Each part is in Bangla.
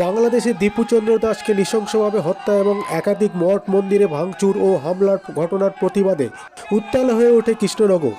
বাংলাদেশে দীপুচন্দ্র দাসকে নৃশংসভাবে হত্যা এবং একাধিক মঠ মন্দিরে ভাঙচুর ও হামলার ঘটনার প্রতিবাদে উত্তাল হয়ে ওঠে কৃষ্ণনগর।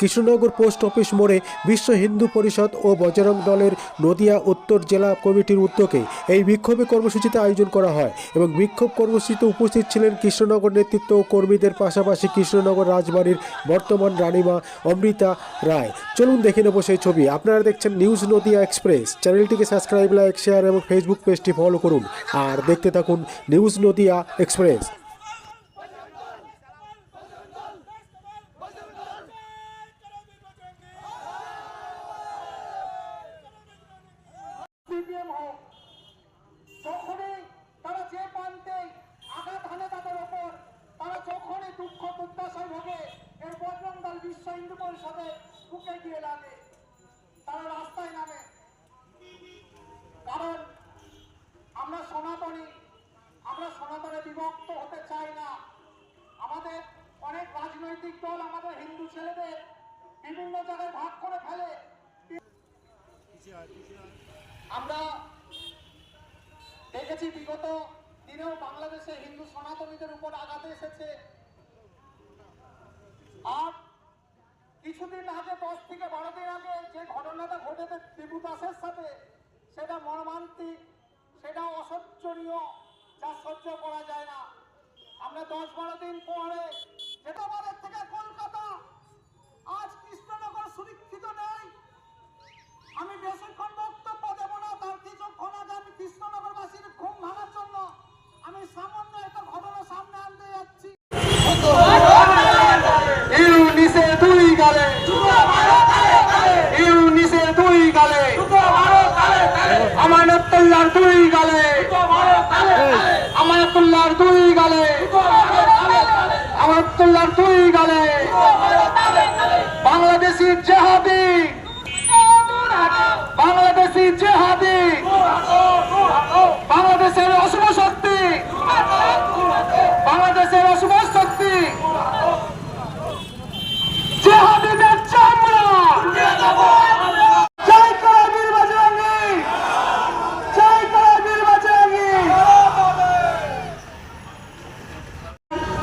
কৃষ্ণনগর পোস্ট অফিস মোড়ে বিশ্ব হিন্দু পরিষদ ও বজরং দলের নদিয়া উত্তর জেলা কমিটির উদ্যোগে এই বিক্ষোভে কর্মসূচিতে আয়োজন করা হয় এবং বিক্ষোভ কর্মসূচিতে উপস্থিত ছিলেন কৃষ্ণনগর নেতৃত্ব ও কর্মীদের পাশাপাশি কৃষ্ণনগর রাজবাড়ির বর্তমান রানীমা অমৃতা রায়। চলুন দেখে নেব সেই ছবি। আপনারা দেখছেন নিউজ নদিয়া এক্সপ্রেস। চ্যানেলটিকে সাবস্ক্রাইব, লাইক, শেয়ার এবং ফেসবুক পেজটি ফলো করুন। আর দেখতে থাকুন নিউজ নদিয়া এক্সপ্রেস সিপিএম হোক যখনই তারা যে প্রান্তে আঘাত হানে তাদের ওপর তারা যখনই দুঃখ দুর্দশায় ভোগে এর বজরং দল বিশ্ব হিন্দু পরিষদে বুকে গিয়ে লাগে তারা রাস্তায় নামে। কারণ আমরা সনাতনী, আমরা সনাতনে বিভক্ত হতে চাই না। আমাদের অনেক রাজনৈতিক দল, আমাদের হিন্দু ছেলেদের বিভিন্ন জায়গায় ভাগ করে ফেলে। আমরা দেখেছি বিগত দিনেও বাংলাদেশে হিন্দু সনাতনীদের উপর আঘাত এসেছে। আর কিছুদিন আগে দশ থেকে বারো দিন আগে যে ঘটনাটা ঘটেছে টিপু দাসের সাথে, সেটা মর্মান্তিক, সেটা অসহ্যনীয়, যা সহ্য করা যায় না। আমরা দশ বারো দিন পরে যেটা আমানতুল্লাহর দুই গালে। আমায়াতুল্লাহর দুই গালে। আমায়াতুল্লাহর দুই গালে। বাংলাদেশি জেহাদি। বাংলাদেশি জেহাদি।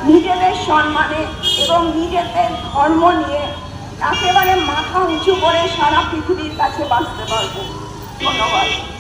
নিজেদের সম্মানে এবং নিজেদের ধর্ম নিয়ে একেবারে মাথা উঁচু করে সারা পৃথিবীর কাছে বাঁচতে পারব। ধন্যবাদ।